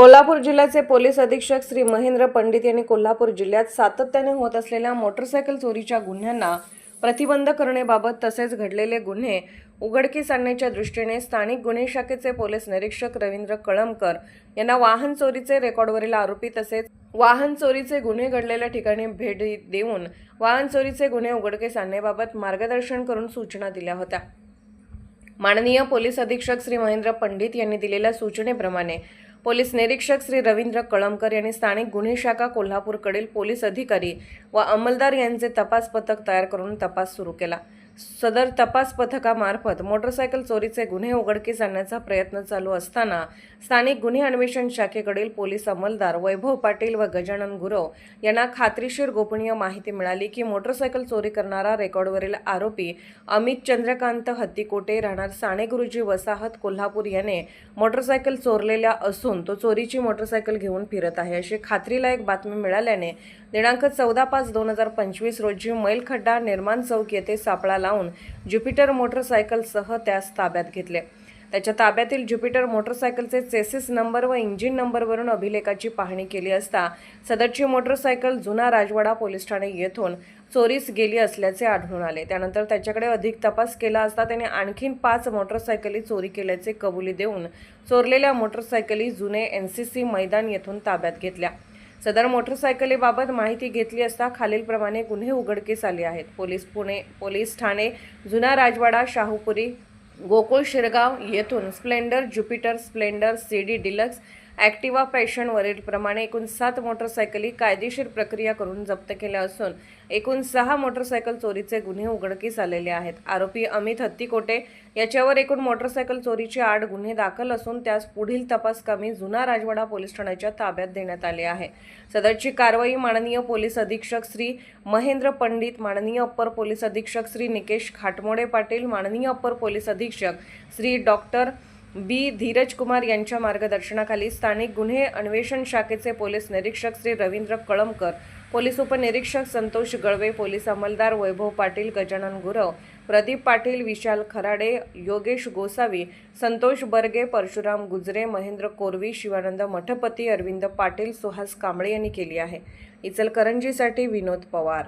कोल्हापूर जिल्ह्याचे पोलीस अधीक्षक श्री महेंद्र पंडित यांनी कोल्हापूर जिल्ह्यात सातत्याने होत असलेल्या मोटरसायकल चोरीच्या गुन्ह्यांना प्रतिबंध करण्याबाबत तसेच घडलेले गुन्हे उघडकीस आणण्याच्या दृष्टीने स्थानिक गुन्हे शाखेचे पोलीस निरीक्षक रवींद्र कळमकर यांना वाहन चोरीचे रेकॉर्डवरील आरोपी तसेच वाहन चोरीचे गुन्हे घडलेल्या ठिकाणी भेट देऊन वाहन चोरीचे गुन्हे उघडकीस आणण्याबाबत मार्गदर्शन करून सूचना दिल्या होत्या. माननीय पोलीस अधीक्षक श्री महेंद्र पंडित यांनी दिलेल्या सूचनेप्रमाणे पोलीस निरीक्षक श्री रवींद्र कळमकर यांनी स्थानिक गुन्हे शाखा कोल्हापूरकडील पोलीस अधिकारी व अंमलदार यांचे तपास पथक तयार करून तपास सुरू केला. सदर तपास पथकामार्फत मोटरसायकल चोरीचे गुन्हे उघडकीस आणण्याचा प्रयत्न चालू असताना स्थानिक गुन्हे अन्वेषण शाखेकडील पोलीस अंमलदार वैभव पाटील व गजानन गुरव यांना खात्रीशीर गोपनीय माहिती मिळाली की मोटरसायकल चोरी करणारा रेकॉर्डवरील आरोपी अमित चंद्रकांत हत्तीकोटे राहणार साणे गुरुजी वसाहत कोल्हापूर याने मोटरसायकल चोरलेल्या असून तो चोरीची मोटरसायकल घेऊन फिरत आहे. अशी खात्रीलायक बातमी मिळाल्याने दिनांक चौदा पाच दोन हजार पंचवीस रोजी मैलखड्डा निर्माण चौक येथे सापळाला जाऊन ज्युपिटर मोटरसायकलसह त्यास ताब्यात घेतले. त्याच्या ताब्यातील ज्युपिटर मोटरसायकलचे चेसिस नंबर व इंजिन नंबरवरून अभिलेखाची पाहणी केली असता सदरची मोटरसायकल जुना राजवाडा पोलीस ठाणे येथून चोरीस गेली असल्याचे आढळून आले. त्यानंतर त्याच्याकडे अधिक तपास केला असता त्याने आणखीन पाच मोटरसायकली चोरी केल्याचे कबुली देऊन चोरलेल्या मोटरसायकली जुने एन सी सी मैदान येथून ताब्यात घेतल्या. सदर मोटरसायकलीबाबत माहिती घेतली असता खालीलप्रमाणे गुन्हे उघडकीस आले आहेत. पोलीस पुणे पोलीस ठाणे जुना राजवाडा शाहूपुरी गोकुळ शिरगाव येथून Splendor Jupiter Splendor C D deluxe Activa पॅशनवरीलप्रमाणे एकूण सात मोटरसायकली कायदेशीर प्रक्रिया करून जप्त केल्या असून एकूण सहा मोटरसायकल चोरीचे गुन्हे उघडकीस आलेले आहेत. आरोपी अमित हत्तीकोटे याच्यावर एकूण मोटरसायकल चोरीचे आठ गुन्हे दाखल असून त्यास पुढील तपासकामी जुना राजवाडा पोलीस ठाण्याच्या ताब्यात देण्यात आले आहे. सदरची कारवाई माननीय पोलीस अधीक्षक श्री महेंद्र पंडित माननीय अप्पर पोलीस अधीक्षक श्री निकेश खाटमोडे पाटील माननीय अप्पर पोलीस अधीक्षक श्री डॉक्टर बी. धीरज कुमार यांच्या मार्गदर्शनाखाली स्थानिक गुन्हे अन्वेषण शाखेचे पोलीस निरीक्षक श्री रवींद्र कळमकर पोलीस उपनिरीक्षक संतोष गळवे पोलीस अंमलदार वैभव पाटील गजानन गुरव प्रदीप पाटील विशाल खराडे योगेश गोसावी संतोष बर्गे परशुराम गुजरे महेंद्र कोरवी शिवानंद मठपती अरविंद पाटील सुहास कांबळे यांनी केली आहे. इचलकरंजीसाठी विनोद पवार.